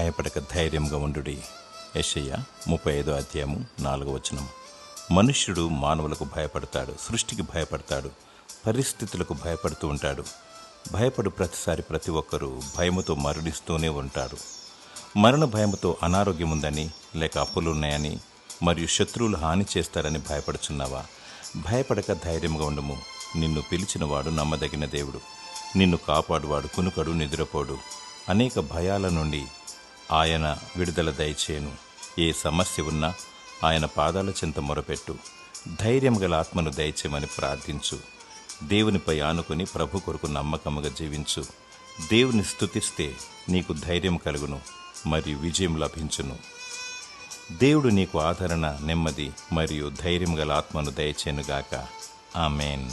భయపడక ధైర్యంగా ఉండుడి. యశయ్య ముప్పై ఐదో అధ్యాయము నాలుగో వచనం. మనుష్యుడు మానవులకు భయపడతాడు సృష్టికి భయపడతాడు పరిస్థితులకు భయపడుతూ ఉంటాడు. భయపడు ప్రతిసారి ప్రతి ఒక్కరూ భయముతో మరణిస్తూనే ఉంటారు. మరణ భయముతో అనారోగ్యం ఉందని లేక అప్పులున్నాయని మరియు శత్రువులు హాని చేస్తారని భయపడుచున్నావా? భయపడక ధైర్యంగా ఉండము. నిన్ను పిలిచినవాడు నమ్మదగిన దేవుడు. నిన్ను కాపాడువాడు కునుకడు నిద్రపోడు. అనేక భయాల నుండి ఆయన విడుదల దయచేయను. ఏ సమస్య ఉన్నా ఆయన పాదాల చింత మొరపెట్టు. ధైర్యం గల ఆత్మను దయచేయమని ప్రార్థించు. దేవునిపై ఆనుకుని ప్రభు కొరకు నమ్మకముగా జీవించు. దేవుని స్థుతిస్తే నీకు ధైర్యం కలుగును మరియు విజయం లభించును. దేవుడు నీకు ఆదరణ నెమ్మది మరియు ధైర్యం గల ఆత్మను దయచేనుగాక ఆమెన్.